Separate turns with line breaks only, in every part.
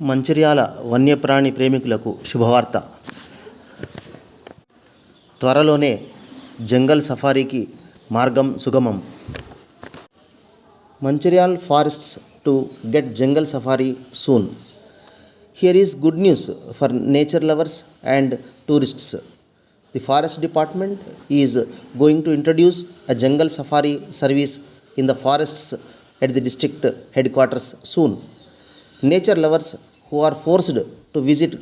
మంచిర్యాల వన్యప్రాణి ప్రేమికులకు శుభవార్త. త్వరలోనే జంగల్ సఫారీకి మార్గం సుగమం. Mancherial forests to get jungle safari soon. Here is good news for nature lovers and tourists. The forest department is going to introduce a jungle safari service in the forests at the district headquarters soon. Nature lovers who are forced to visit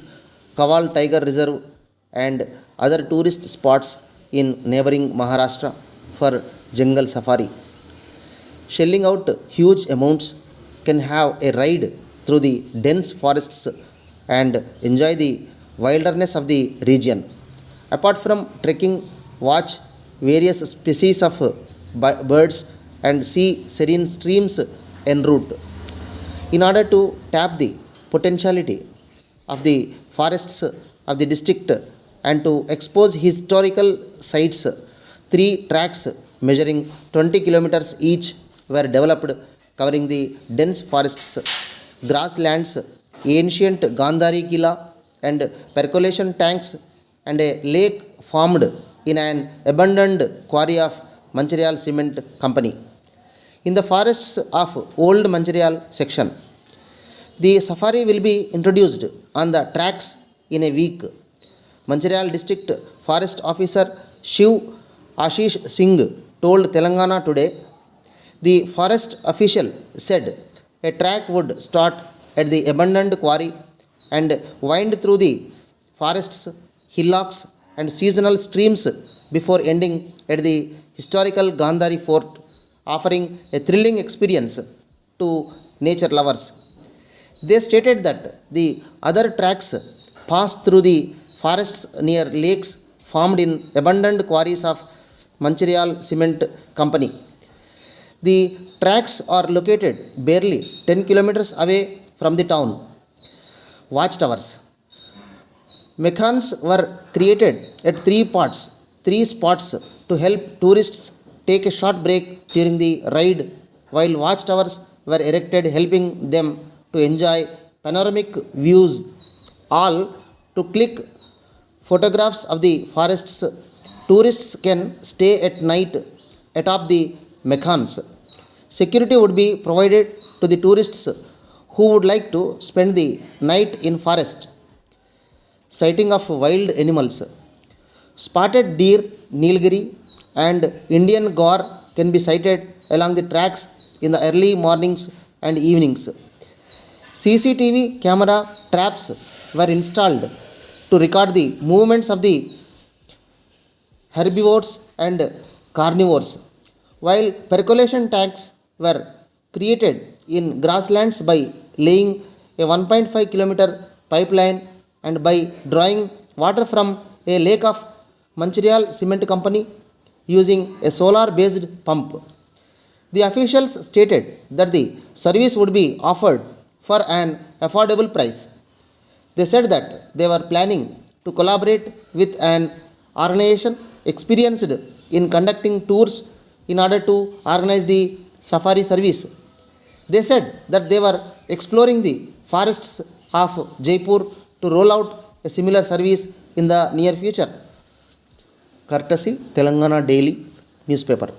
Kaval Tiger Reserve and other tourist spots in neighboring Maharashtra for jungle safari. Shelling out huge amounts can have a ride through the dense forests and enjoy the wilderness of the region. Apart from trekking, watch various species of birds and see serene streams en route in order to tap the potentiality of the forests of the district and to expose historical sites three tracks measuring 20 kilometers each were developed covering the dense forests grasslands ancient gandhari kila and percolation tanks and a lake formed in an abandoned quarry of mancherial cement company in the forests of Old Mancherial section. The safari will be introduced on the tracks in a week. Mancherial District Forest Officer Shiv Ashish Singh told Telangana today. The forest official said a track would start at the abandoned quarry and wind through the forests, hillocks, and seasonal streams before ending at the historical Gandhari Fort offering a thrilling experience to nature lovers. They stated that the other tracks pass through the forests near lakes formed in abandoned quarries of Mancherial Cement Company. The tracks are located barely 10 kilometers away from the town. Watchtowers. Mechans were created at three parts, three spots to help tourists take a short break during the ride, while watchtowers were erected helping them to enjoy panoramic views. All to click photographs of the forests. Tourists can stay at night atop the mechans. Security would be provided to the tourists who would like to spend the night in forest sighting of wild animals. Spotted deer, nilgiri, and Indian gaur can be sighted along the tracks in the early mornings and evenings. CCTV camera traps were installed to record the movements of the herbivores and carnivores, while percolation tanks were created in grasslands by laying a 1.5 kilometer pipeline and by drawing water from a lake of Mancherial Cement Company using a solar based pump. The officials stated that the service would be offered for an affordable price. They said that they were planning to collaborate with an organization experienced in conducting tours in order to organize the safari service. They said that they were exploring the forests of Jaipur to roll out a similar service in the near future. Courtesy Telangana Daily newspaper.